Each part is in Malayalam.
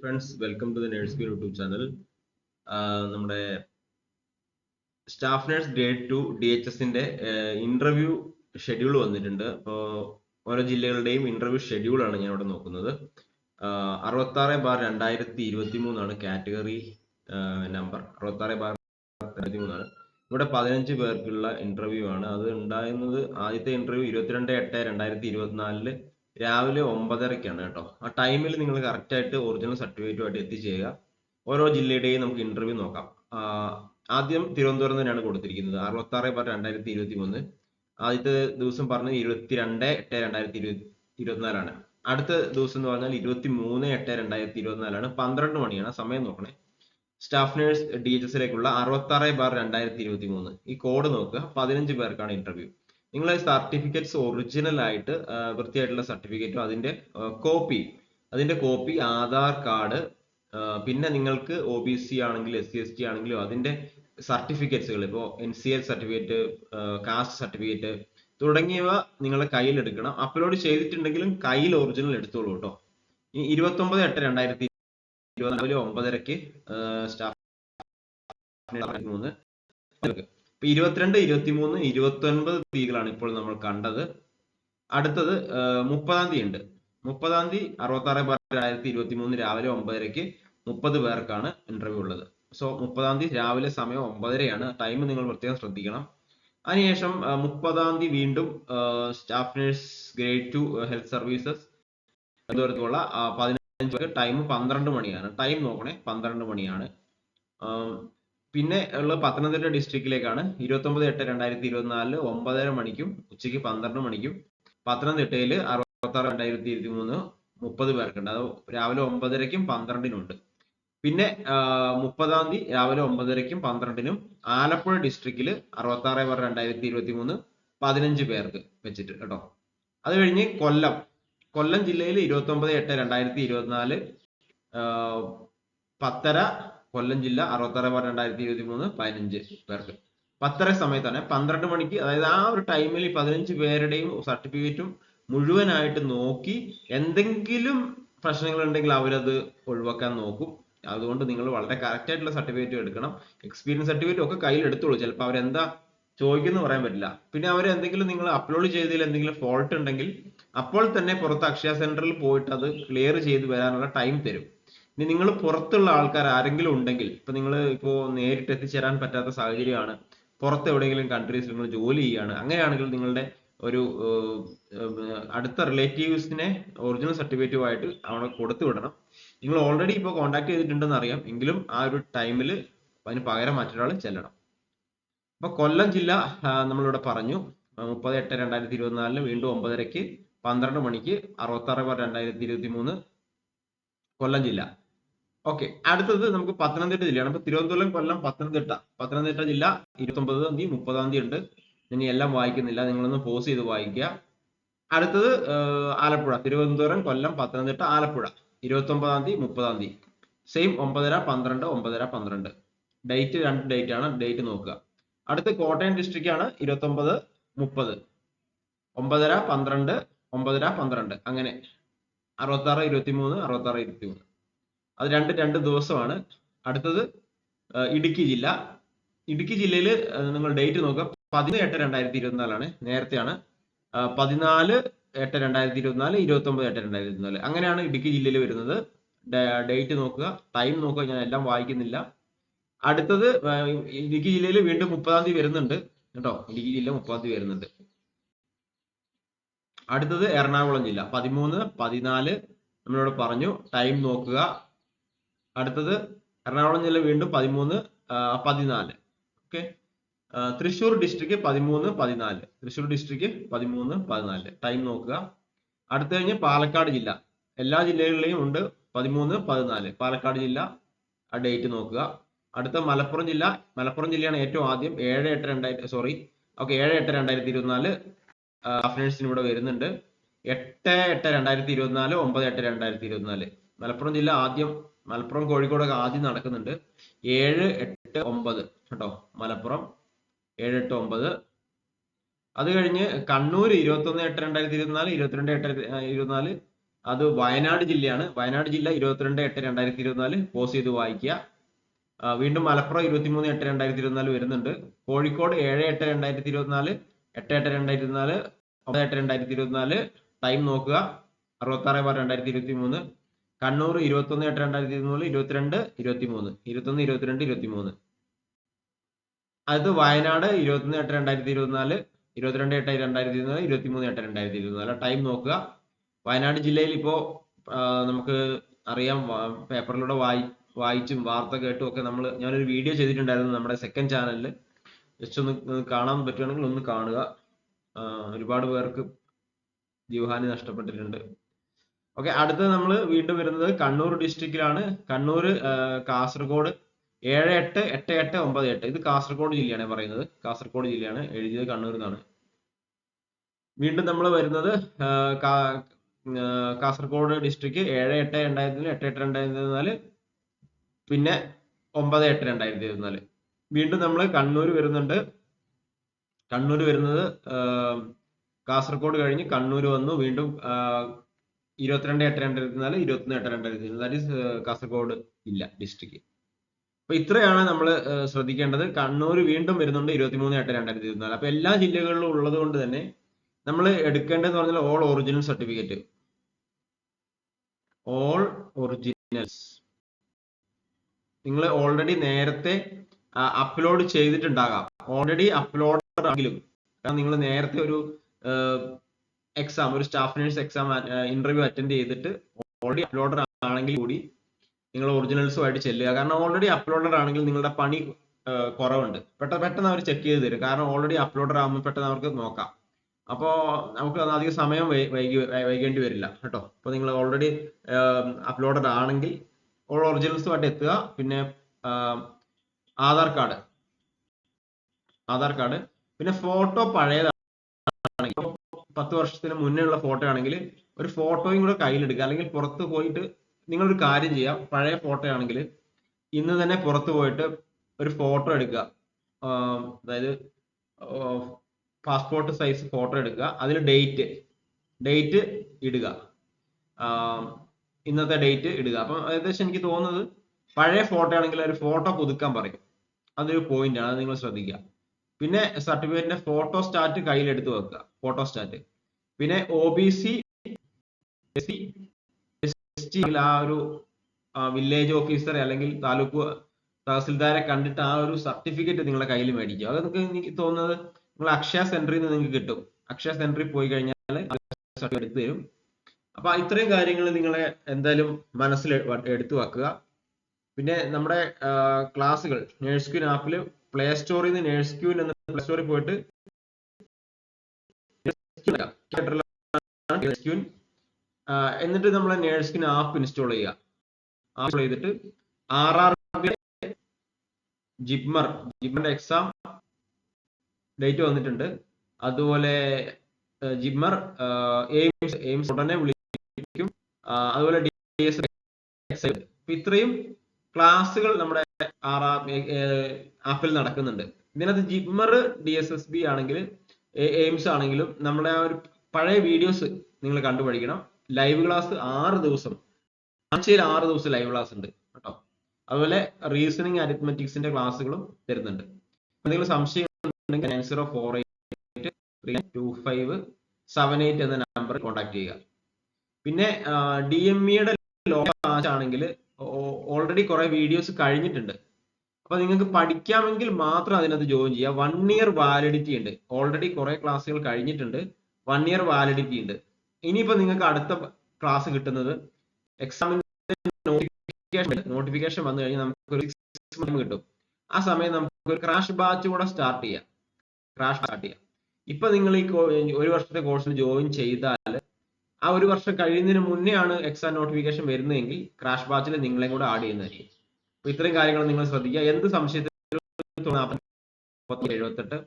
Friends welcome to the nurse YouTube channel നമ്മുടെ staff nurse grade two D H എസിന്റെ ഇന്റർവ്യൂ ഷെഡ്യൂൾ വന്നിട്ടുണ്ട്. അപ്പോൾ ഓരോ ജില്ലകളുടെയും ഇന്റർവ്യൂ ഷെഡ്യൂളാണ് ഞാൻ ഇവിടെ നോക്കുന്നത്. അറുപത്തി ആറ് ബാർ രണ്ടായിരത്തി ഇരുപത്തി മൂന്നാണ് കാറ്റഗറി നമ്പർ അറുപത്തി ആറ് ബാർ രണ്ടായിരത്തി മൂന്നാണ് ഇവിടെ പതിനഞ്ച് പേർക്കുള്ള ഇന്റർവ്യൂ ആണ്. അത് ഉണ്ടായിരുന്നത് ആദ്യത്തെ ഇന്റർവ്യൂ ഇരുപത്തിരണ്ട് എട്ട് രണ്ടായിരത്തി ഇരുപത്തിനാലിൽ രാവിലെ ഒമ്പതരക്കാണ് കേട്ടോ. ആ ടൈമിൽ നിങ്ങൾ കറക്റ്റ് ആയിട്ട് ഒറിജിനൽ സർട്ടിഫിക്കറ്റുമായിട്ട് എത്തിച്ചേരുക ഓരോ ജില്ലയുടെയും നമുക്ക് ഇന്റർവ്യൂ നോക്കാം. ആദ്യം തിരുവനന്തപുരം തന്നെയാണ് കൊടുത്തിരിക്കുന്നത്. അറുപത്തി ആറ് ബാർ രണ്ടായിരത്തി ഇരുപത്തി മൂന്ന് ആദ്യത്തെ ദിവസം പറഞ്ഞത് ഇരുപത്തിരണ്ട് എട്ട് രണ്ടായിരത്തി ഇരുപത്തി ഇരുപത്തിനാലാണ് അടുത്ത ദിവസം എന്ന് പറഞ്ഞാൽ ഇരുപത്തി മൂന്ന് എട്ട് രണ്ടായിരത്തി ഇരുപത്തിനാലാണ് പന്ത്രണ്ട് മണിയാണ്. സമയം നോക്കണേ. സ്റ്റാഫ് നേഴ്സ് ഡി എച്ച് എസിലേക്കുള്ള അറുപത്തി ആറ് ബാർ രണ്ടായിരത്തി ഇരുപത്തി മൂന്ന് ഈ കോഡ് നോക്കുക. പതിനഞ്ച് പേർക്കാണ് ഇന്റർവ്യൂ നിങ്ങൾ സർട്ടിഫിക്കറ്റ്സ് ഒറിജിനൽ ആയിട്ട് വൃത്തിയായിട്ടുള്ള സർട്ടിഫിക്കറ്റും അതിന്റെ കോപ്പി അതിന്റെ കോപ്പി ആധാർ കാർഡ് പിന്നെ നിങ്ങൾക്ക് ഒ ബി സി ആണെങ്കിൽ എസ് സി എസ് ടി ആണെങ്കിലും അതിന്റെ സർട്ടിഫിക്കറ്റ്സുകൾ ഇപ്പോൾ N C L certificate caste certificate തുടങ്ങിയവ നിങ്ങളുടെ കയ്യിൽ എടുക്കണം. അപ്ലോഡ് ചെയ്തിട്ടുണ്ടെങ്കിലും കയ്യിൽ ഒറിജിനൽ എടുത്തോളൂ കേട്ടോ. ഈ ഇരുപത്തി ഒമ്പത് എട്ട് രണ്ടായിരത്തി ഇരുപത്തിനാല് ഒമ്പതരക്ക് സ്റ്റാഫ് മൂന്ന് ഇപ്പൊ ഇരുപത്തിരണ്ട് ഇരുപത്തിമൂന്ന് ഇരുപത്തി ഒൻപത് തീയതികളാണ് ഇപ്പോൾ നമ്മൾ കണ്ടത്. അടുത്തത് മുപ്പതാം തീയതി ഉണ്ട് മുപ്പതാം തീയതി അറുപത്തി ആറ് രണ്ടായിരത്തി ഇരുപത്തി മൂന്ന് രാവിലെ ഒമ്പതരക്ക് മുപ്പത് പേർക്കാണ് ഇന്റർവ്യൂ ഉള്ളത്. സോ മുപ്പതാം തീയതി രാവിലെ സമയം ഒമ്പതരയാണ്. ടൈം നിങ്ങൾ പ്രത്യേകം ശ്രദ്ധിക്കണം. അതിനുശേഷം മുപ്പതാം തീയതി വീണ്ടും staff nurse grade two health services തിരുവനന്തപുരത്തുള്ള പതിനഞ്ച് ടൈം പന്ത്രണ്ട് മണിയാണ്. ടൈം നോക്കണേ പന്ത്രണ്ട് മണിയാണ്. പിന്നെ ഉള്ള പത്തനംതിട്ട ഡിസ്ട്രിക്റ്റിലേക്കാണ് ഇരുപത്തൊമ്പത് എട്ട് രണ്ടായിരത്തി ഇരുപത്തിനാലിൽ ഒമ്പതര മണിക്കും ഉച്ചയ്ക്ക് പന്ത്രണ്ട് മണിക്കും പത്തനംതിട്ടയിൽ അറുപത്തി ആറ് രണ്ടായിരത്തി ഇരുപത്തി മൂന്ന് മുപ്പത് പേർക്കുണ്ട്. അത് രാവിലെ ഒമ്പതരയ്ക്കും പന്ത്രണ്ടിനുണ്ട്. പിന്നെ മുപ്പതാം തീയതി രാവിലെ ഒമ്പതരയ്ക്കും പന്ത്രണ്ടിനും ആലപ്പുഴ ഡിസ്ട്രിക്റ്റിൽ അറുപത്തി ആറ് ബാർ രണ്ടായിരത്തി ഇരുപത്തി മൂന്ന് പതിനഞ്ച് പേർക്ക് വെച്ചിട്ട് കേട്ടോ. അത് കഴിഞ്ഞ് കൊല്ലം. കൊല്ലം ജില്ലയിൽ ഇരുപത്തി ഒമ്പത് എട്ട് രണ്ടായിരത്തി ഇരുപത്തിനാല് പത്തര കൊല്ലം ജില്ല അറുപത്താറ് ബാർ രണ്ടായിരത്തി ഇരുപത്തി മൂന്ന് പതിനഞ്ച് പേർക്ക്. പത്തര സമയത്താണ് പന്ത്രണ്ട് മണിക്ക് അതായത് ആ ഒരു ടൈമിൽ പതിനഞ്ച് പേരുടെയും സർട്ടിഫിക്കറ്റും മുഴുവനായിട്ട് നോക്കി എന്തെങ്കിലും പ്രശ്നങ്ങൾ ഉണ്ടെങ്കിൽ അവരത് ഒഴിവാക്കാൻ നോക്കും. അതുകൊണ്ട് നിങ്ങൾ വളരെ കറക്റ്റ് ആയിട്ടുള്ള സർട്ടിഫിക്കറ്റ് എടുക്കണം. എക്സ്പീരിയൻസ് സർട്ടിഫിക്കറ്റ് ഒക്കെ കയ്യിൽ എടുത്തോളൂ. ചിലപ്പോൾ അവരെന്താ ചോദിക്കുന്നു പറയാൻ പറ്റില്ല. പിന്നെ അവർ എന്തെങ്കിലും നിങ്ങൾ അപ്ലോഡ് ചെയ്തതിൽ എന്തെങ്കിലും ഫോൾട്ട് ഉണ്ടെങ്കിൽ അപ്പോൾ തന്നെ പുറത്ത് അക്ഷയ സെന്ററിൽ പോയിട്ട് അത് ക്ലിയർ ചെയ്ത് വരാനുള്ള ടൈം തരും. ഇനി നിങ്ങൾ പുറത്തുള്ള ആൾക്കാർ ആരെങ്കിലും ഉണ്ടെങ്കിൽ ഇപ്പൊ നിങ്ങൾ ഇപ്പോ നേരിട്ട് എത്തിച്ചേരാൻ പറ്റാത്ത സാഹചര്യമാണ് പുറത്ത് എവിടെയെങ്കിലും കൺട്രീസിൽ നിങ്ങൾ ജോലി ചെയ്യാണ് അങ്ങനെയാണെങ്കിൽ നിങ്ങളുടെ ഒരു അടുത്ത റിലേറ്റീവ്സിനെ ഒറിജിനൽ സർട്ടിഫിക്കറ്റുമായിട്ട് അവിടെ കൊടുത്തു വിടണം. നിങ്ങൾ ഓൾറെഡി ഇപ്പോൾ കോൺടാക്ട് ചെയ്തിട്ടുണ്ടെന്ന് അറിയാം എങ്കിലും ആ ഒരു ടൈമിൽ അതിന് പകരം മറ്റൊരാൾ ചെല്ലണം. അപ്പൊ കൊല്ലം ജില്ല നമ്മളിവിടെ പറഞ്ഞു മുപ്പത് എട്ട് രണ്ടായിരത്തി ഇരുപത്തിനാലിന് വീണ്ടും ഒമ്പതരക്ക് പന്ത്രണ്ട് മണിക്ക് അറുപത്തി ആറ് ബാർ രണ്ടായിരത്തി ഇരുപത്തി മൂന്ന് കൊല്ലം ജില്ല. ഓക്കെ അടുത്തത് നമുക്ക് പത്തനംതിട്ട ജില്ലയാണ്. അപ്പൊ തിരുവനന്തപുരം കൊല്ലം പത്തനംതിട്ട. പത്തനംതിട്ട ജില്ല ഇരുപത്തി ഒമ്പതാം തീയതി മുപ്പതാം തീയതി ഉണ്ട്. ഇനി എല്ലാം വായിക്കുന്നില്ല. നിങ്ങളൊന്ന് പോസ് ചെയ്ത് വായിക്കുക. അടുത്തത് ആലപ്പുഴ. തിരുവനന്തപുരം കൊല്ലം പത്തനംതിട്ട ആലപ്പുഴ. ഇരുപത്തി ഒമ്പതാം തീയതി മുപ്പതാം തീയതി. സെയിം ഒമ്പതര പന്ത്രണ്ട് ഒമ്പതര പന്ത്രണ്ട്. ഡേറ്റ് രണ്ട് ഡേറ്റ് ആണ്. ഡേറ്റ് നോക്കുക. അടുത്ത് കോട്ടയം ഡിസ്ട്രിക്റ്റ് ആണ്. ഇരുപത്തി ഒമ്പത് മുപ്പത്. ഒമ്പതര പന്ത്രണ്ട് ഒമ്പതര പന്ത്രണ്ട്. അങ്ങനെ. അറുപത്തി ആറ് ഇരുപത്തി മൂന്ന് അറുപത്തി ആറ് ഇരുപത്തി മൂന്ന് അത് രണ്ട് രണ്ട് ദിവസമാണ്. അടുത്തത് ഇടുക്കി ജില്ല. ഇടുക്കി ജില്ലയിൽ നിങ്ങൾ ഡേറ്റ് നോക്കുക. പതിനൊന്ന് എട്ട് രണ്ടായിരത്തി ഇരുപത്തിനാലാണ് നേരത്തെയാണ്. പതിനാല് എട്ട് രണ്ടായിരത്തി ഇരുപത്തിനാല് ഇരുപത്തി ഒമ്പത് എട്ട് രണ്ടായിരത്തി ഇരുപത്തിനാല്. അങ്ങനെയാണ് ഇടുക്കി ജില്ലയിൽ വരുന്നത്. ഡേറ്റ് നോക്കുക ടൈം നോക്കുക ഞാൻ എല്ലാം വായിക്കുന്നില്ല. അടുത്തത് ഇടുക്കി ജില്ലയിൽ വീണ്ടും മുപ്പതാം തീയതി വരുന്നുണ്ട്. കേട്ടോ ഇടുക്കി ജില്ല മുപ്പതാം തീയതി വരുന്നുണ്ട്. അടുത്തത് എറണാകുളം ജില്ല. പതിമൂന്ന് പതിനാല് നമ്മളോട് പറഞ്ഞു. ടൈം നോക്കുക. അടുത്തത് എറണാകുളം ജില്ല വീണ്ടും പതിമൂന്ന് പതിനാല്. ഓക്കെ തൃശ്ശൂർ ഡിസ്ട്രിക്ട് പതിമൂന്ന് പതിനാല്. തൃശ്ശൂർ ഡിസ്ട്രിക്ട് പതിമൂന്ന് പതിനാല്. ടൈം നോക്കുക. അടുത്ത കഴിഞ്ഞ് പാലക്കാട് ജില്ല. എല്ലാ ജില്ലകളിലെയും ഉണ്ട് പതിമൂന്ന് പതിനാല്. പാലക്കാട് ജില്ല ആ ഡേറ്റ് നോക്കുക. അടുത്ത മലപ്പുറം ജില്ല. മലപ്പുറം ജില്ലയാണ് ഏറ്റവും ആദ്യം. ഏഴ് എട്ട് രണ്ടായിരത്തി സോറി ഓക്കെ ഏഴ് എട്ട് രണ്ടായിരത്തി ഇരുപത്തിനാല് അഫ്നേഴ്സിന് ഇവിടെ വരുന്നുണ്ട്. എട്ട് എട്ട് രണ്ടായിരത്തി ഇരുപത്തിനാല് ഒമ്പത് എട്ട് രണ്ടായിരത്തി ഇരുപത്തിനാല്. മലപ്പുറം ജില്ല ആദ്യം മലപ്പുറം കോഴിക്കോടൊക്കെ ആദ്യം നടക്കുന്നുണ്ട്. ഏഴ് എട്ട് ഒമ്പത് കേട്ടോ. മലപ്പുറം ഏഴ് എട്ട് ഒമ്പത്. അത് കഴിഞ്ഞ് കണ്ണൂർ ഇരുപത്തൊന്ന് എട്ട് രണ്ടായിരത്തി ഇരുപത്തിനാല് ഇരുപത്തിരണ്ട് എട്ട് ഇരുപത്തിനാല്. അത് വയനാട് ജില്ലയാണ്. വയനാട് ജില്ല ഇരുപത്തിരണ്ട് എട്ട് രണ്ടായിരത്തി ഇരുപത്തിനാല്. പോസ് ചെയ്ത് വായിക്കുക. വീണ്ടും മലപ്പുറം ഇരുപത്തിമൂന്ന് എട്ട് രണ്ടായിരത്തി ഇരുപത്തിനാല് വരുന്നുണ്ട്. കോഴിക്കോട് ഏഴ് എട്ട് രണ്ടായിരത്തി ഇരുപത്തിനാല്. എട്ട് എട്ട് രണ്ടായിരത്തി ഇരുപത്തിനാല്. ഒമ്പത് എട്ട് രണ്ടായിരത്തി ഇരുപത്തിനാല്. ടൈം നോക്കുക. അറുപത്താറ് ബാർ രണ്ടായിരത്തി ഇരുപത്തി മൂന്ന് കണ്ണൂർ ഇരുപത്തൊന്ന് എട്ട് രണ്ടായിരത്തി ഇരുന്നൂറ് ഇരുപത്തിരണ്ട് ഇരുപത്തി മൂന്ന് ഇരുപത്തൊന്ന് ഇരുപത്തിരണ്ട് ഇരുപത്തി മൂന്ന് അത് വയനാട് ഇരുപത്തൊന്ന് എട്ട് രണ്ടായിരത്തി ഇരുപത്തിനാല് ഇരുപത്തിരണ്ട് എട്ട് രണ്ടായിരത്തി ഇരുപത്തിനാല് ഇരുപത്തിമൂന്ന് എട്ട് രണ്ടായിരത്തി ഇരുപത്തിനാല് ടൈം നോക്കുക. വയനാട് ജില്ലയിൽ ഇപ്പോ നമുക്ക് അറിയാം പേപ്പറിലൂടെ വായി വായിച്ചും വാർത്ത കേട്ടും ഒക്കെ നമ്മൾ ഞാനൊരു വീഡിയോ ചെയ്തിട്ടുണ്ടായിരുന്നു നമ്മുടെ സെക്കൻഡ് ചാനലിൽ ജസ്റ്റ് ഒന്ന് കാണാൻ പറ്റുകയാണെങ്കിൽ ഒന്ന് കാണുക. ഒരുപാട് പേർക്ക് ജീവഹാനി നഷ്ടപ്പെട്ടിട്ടുണ്ട്. ഓക്കെ അടുത്ത നമ്മൾ വീണ്ടും വരുന്നത് കണ്ണൂർ ഡിസ്ട്രിക്റ്റിലാണ് കണ്ണൂർ കാസർഗോഡ് ഏഴ് എട്ട് എട്ട് എട്ട് ഒമ്പത് എട്ട് ഇത് കാസർഗോഡ് ജില്ലയാണ് പറയുന്നത്. കാസർഗോഡ് ജില്ലയാണ് എഴുതിയത് കണ്ണൂർ എന്നാണ് വീണ്ടും നമ്മൾ വരുന്നത് കാസർഗോഡ് ഡിസ്ട്രിക്ട് ഏഴ് എട്ട് രണ്ടായിരത്തി എട്ട് എട്ട് രണ്ടായിരത്തി ഇരുപത്തിനാല് പിന്നെ ഒമ്പത് എട്ട് രണ്ടായിരത്തി ഇരുപത്തിനാല് വീണ്ടും നമ്മൾ കണ്ണൂർ വരുന്നുണ്ട്. കണ്ണൂർ വരുന്നത് കാസർഗോഡ് കഴിഞ്ഞ് കണ്ണൂർ വന്നു. വീണ്ടും ഇരുപത്തിരണ്ട് എട്ട് രണ്ടായിരത്തി ഇരുപത്തിനാല് ഇരുപത്തൊന്ന് എട്ട് രണ്ടായിരത്തി ദാറ്റ് ഈസ് കാസർഗോഡ് ഇല്ല ഡിസ്ട്രിക്ട് അപ്പൊ ഇത്രയാണ് നമ്മൾ ശ്രദ്ധിക്കേണ്ടത്. കണ്ണൂർ വീണ്ടും വരുന്നുണ്ട് ഇരുപത്തിമൂന്ന് എട്ട് രണ്ടായിരത്തി ഇരുപത്തിനാല്. അപ്പൊ എല്ലാ ജില്ലകളിലും ഉള്ളത് കൊണ്ട് തന്നെ നമ്മൾ എടുക്കേണ്ടതെന്ന് പറഞ്ഞാൽ all original certificate all originals നിങ്ങൾ ഓൾറെഡി നേരത്തെ അപ്ലോഡ് ചെയ്തിട്ടുണ്ടാകാം. ഓൾറെഡി അപ്ലോഡ് ആണെങ്കിലും. കാരണം നിങ്ങൾ നേരത്തെ ഒരു എക്സാം ഒരു staff nurse exam interview attend ചെയ്തിട്ട് ഓൾറെഡി അപ്ലോഡർ ആണെങ്കിൽ കൂടി നിങ്ങൾ ഒറിജിനൽസുമായിട്ട് ചെല്ലുക. കാരണം ഓൾറെഡി അപ്ലോഡർ ആണെങ്കിൽ നിങ്ങളുടെ പണി കുറവുണ്ട്. പെട്ടെന്ന് പെട്ടെന്ന് അവർ ചെക്ക് ചെയ്ത് തരും. കാരണം ഓൾറെഡി അപ്ലോഡർ ആകുമ്പോൾ പെട്ടെന്ന് അവർക്ക് നോക്കാം. അപ്പോൾ നമുക്ക് അധികം സമയം വൈകേണ്ടി വരില്ല. കേട്ടോ? അപ്പോൾ നിങ്ങൾ ഓൾറെഡി അപ്ലോഡഡ് ആണെങ്കിൽ ഒറിജിനൽസുമായിട്ട് എത്തുക. പിന്നെ ആധാർ കാർഡ്. ആധാർ കാർഡ്. പിന്നെ ഫോട്ടോ ഇപ്പൊ പത്ത് വർഷത്തിന് മുന്നേ ഉള്ള ഫോട്ടോ ആണെങ്കിൽ ഒരു ഫോട്ടോയും കൂടെ കയ്യിലെടുക്കുക. അല്ലെങ്കിൽ പുറത്ത് പോയിട്ട് നിങ്ങളൊരു കാര്യം ചെയ്യാം പഴയ ഫോട്ടോ ആണെങ്കിൽ ഇന്ന് തന്നെ പുറത്ത് പോയിട്ട് ഒരു ഫോട്ടോ എടുക്കുക. അതായത് പാസ്പോർട്ട് സൈസ് ഫോട്ടോ എടുക്കുക. അതിൽ ഡേറ്റ് ഡേറ്റ് ഇടുക. ഇന്നത്തെ ഡേറ്റ് ഇടുക. അപ്പം ഏകദേശം എനിക്ക് തോന്നുന്നത് പഴയ ഫോട്ടോ ആണെങ്കിൽ ഒരു ഫോട്ടോ പുതുക്കാൻ പറയും. അതൊരു പോയിന്റ് ആണ് നിങ്ങൾ ശ്രദ്ധിക്കുക. പിന്നെ സർട്ടിഫിക്കറ്റിന്റെ ഫോട്ടോ സ്റ്റാറ്റ് കയ്യിലെടുത്ത് വെക്കുക. ഫോട്ടോ സ്റ്റാറ്റ് പിന്നെ O B C S C T ആ ഒരു വില്ലേജ് ഓഫീസർ അല്ലെങ്കിൽ താലൂക്ക് തഹസിൽദാരെ കണ്ടിട്ട് ആ ഒരു സർട്ടിഫിക്കറ്റ് നിങ്ങളുടെ കയ്യിൽ മേടിക്കുക. അത് നിങ്ങൾക്ക് എനിക്ക് തോന്നുന്നത് നിങ്ങൾ അക്ഷയ സെന്ററിൽ നിന്ന് നിങ്ങൾക്ക് കിട്ടും. അക്ഷയ സെന്ററിൽ പോയി കഴിഞ്ഞാൽ സർട്ടിഫിക്കറ്റ് എടുത്തു തരും. അപ്പൊ ഇത്രയും കാര്യങ്ങൾ നിങ്ങളെ എന്തായാലും മനസ്സിൽ എടുത്തു വെക്കുക. പിന്നെ നമ്മുടെ ക്ലാസ്സുകൾ നേഴ്സ് ക്വിൻ ആപ്പിൽ പ്ലേ സ്റ്റോറിൽ നിന്ന് നേഴ്സ് ക്യൂൻ എന്ന പ്ലേ സ്റ്റോറിൽ പോയിട്ട് എന്നിട്ട് നമ്മൾ നേഴ്സ് ക്യൂൻ ആപ്പ് ഇൻസ്റ്റാൾ ചെയ്യുക ആപ്പ് ചെയ്തിട്ട് ആർ ആർ ജിപ്മർ ജിപ്മറിന്റെ എക്സാം ഡേറ്റ് വന്നിട്ടുണ്ട്. അതുപോലെ ജിമ്മർ എയിംസ് എയിംസ് ഉടനെ വിളിക്കും. അതുപോലെ ഇത്രയും ക്ലാസ്സുകൾ നമ്മുടെ ആർ ആപ്പിൽ നടക്കുന്നുണ്ട്. ഇതിനകത്ത് JIPMER D S S B ആണെങ്കിൽ എയിംസ് ആണെങ്കിലും നമ്മുടെ ആ ഒരു പഴയ വീഡിയോസ് നിങ്ങൾ കണ്ടുപഠിക്കണം ലൈവ് ക്ലാസ് ആറ് ദിവസം. ആഴ്ചയിൽ ആറ് ദിവസം ലൈവ് ക്ലാസ് ഉണ്ട് കേട്ടോ. അതുപോലെ റീസണിങ് അരിത്മെറ്റിക്സിന്റെ ക്ലാസ്സുകളും തരുന്നുണ്ട് എന്തെങ്കിലും സംശയം nine zero four eight three two five seven eight എന്ന നമ്പറിൽ കോൺടാക്ട് ചെയ്യുക. പിന്നെ ഡി എം ഇയുടെ ആണെങ്കിൽ ഓൾറെഡി കുറെ വീഡിയോസ് കഴിഞ്ഞിട്ടുണ്ട്. അപ്പൊ നിങ്ങൾക്ക് പഠിക്കാമെങ്കിൽ മാത്രം അതിനകത്ത് ജോയിൻ ചെയ്യുക. വൺ ഇയർ വാലിഡിറ്റി ഉണ്ട്. ഓൾറെഡി കുറെ ക്ലാസ്സുകൾ കഴിഞ്ഞിട്ടുണ്ട്. വൺ ഇയർ വാലിഡിറ്റി ഉണ്ട്. ഇനിയിപ്പോ നിങ്ങൾക്ക് അടുത്ത ക്ലാസ് കിട്ടുന്നത് എക്സാമിന്റെ നോട്ടിഫിക്കേഷൻ വന്നു കഴിഞ്ഞാൽ നമുക്ക് ഒരു കിട്ടും. ആ സമയം നമുക്ക് ഒരു ക്രാഷ് ബാച്ച് കൂടെ സ്റ്റാർട്ട് ചെയ്യാം. ക്രാഷ് സ്റ്റാർട്ട് ചെയ്യാം. ഇപ്പൊ നിങ്ങൾ ഈ ഒരു വർഷത്തെ കോഴ്സിൽ ജോയിൻ ചെയ്താൽ ആ ഒരു വർഷം കഴിയുന്നതിന് മുന്നേ ആണ് എക്സാം നോട്ടിഫിക്കേഷൻ വരുന്നതെങ്കിൽ ക്രാഷ് ബാച്ചിൽ നിങ്ങളെയും കൂടെ ആഡ് ചെയ്യുന്നതായിരിക്കും. അപ്പൊ ഇത്രയും കാര്യങ്ങൾ നിങ്ങൾ ശ്രദ്ധിക്കുക. എന്ത് സംശയത്തിൽ എഴുപത്തെട്ട്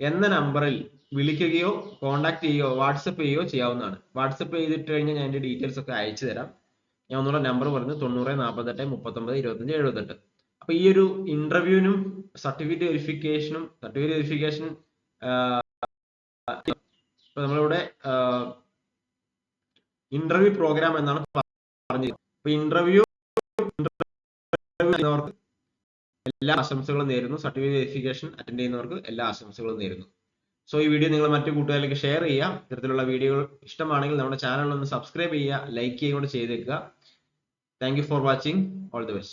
എന്ന നമ്പറിൽ വിളിക്കുകയോ കോൺടാക്ട് ചെയ്യുകയോ വാട്സപ്പ് ചെയ്യുകയോ ചെയ്യാവുന്നതാണ്. വാട്സപ്പ് ചെയ്തിട്ട് കഴിഞ്ഞാൽ ഞാൻ എന്റെ ഡീറ്റെയിൽസ് ഒക്കെ അയച്ചു തരാം. ഞാൻ ഒന്നുകൂടെ നമ്പർ പറഞ്ഞു. തൊണ്ണൂറ് നാൽപ്പത്തെട്ട് മുപ്പത്തൊമ്പത് ഇരുപത്തഞ്ച് എഴുപത്തെട്ട്. അപ്പൊ ഈ ഒരു ഇന്റർവ്യൂവിനും സർട്ടിഫിക്കറ്റ് വെരിഫിക്കേഷനും സർട്ടിഫിക്കറ്റ് വെരിഫിക്കേഷൻ നമ്മളിവിടെ ഇന്റർവ്യൂ പ്രോഗ്രാം എന്നാണ് പറഞ്ഞത്. അപ്പൊ ഇന്റർവ്യൂ ചെയ്യുന്നവർക്ക് എല്ലാ ആശംസകളും നേരുന്നു. സർട്ടിഫിക്കറ്റ് വെരിഫിക്കേഷൻ അറ്റൻഡ് ചെയ്യുന്നവർക്ക് എല്ലാ ആശംസകളും നേരുന്നു. സോ ഈ വീഡിയോ നിങ്ങൾ മറ്റു കൂട്ടുകാരിലേക്ക് ഷെയർ ചെയ്യുക. ഇത്തരത്തിലുള്ള വീഡിയോകൾ ഇഷ്ടമാണെങ്കിൽ നമ്മുടെ ചാനൽ ഒന്ന് സബ്സ്ക്രൈബ് ചെയ്യുക ലൈക്ക് ചെയ്യുക കൂടെ ചെയ്തേക്കുക. Thank for watching all the best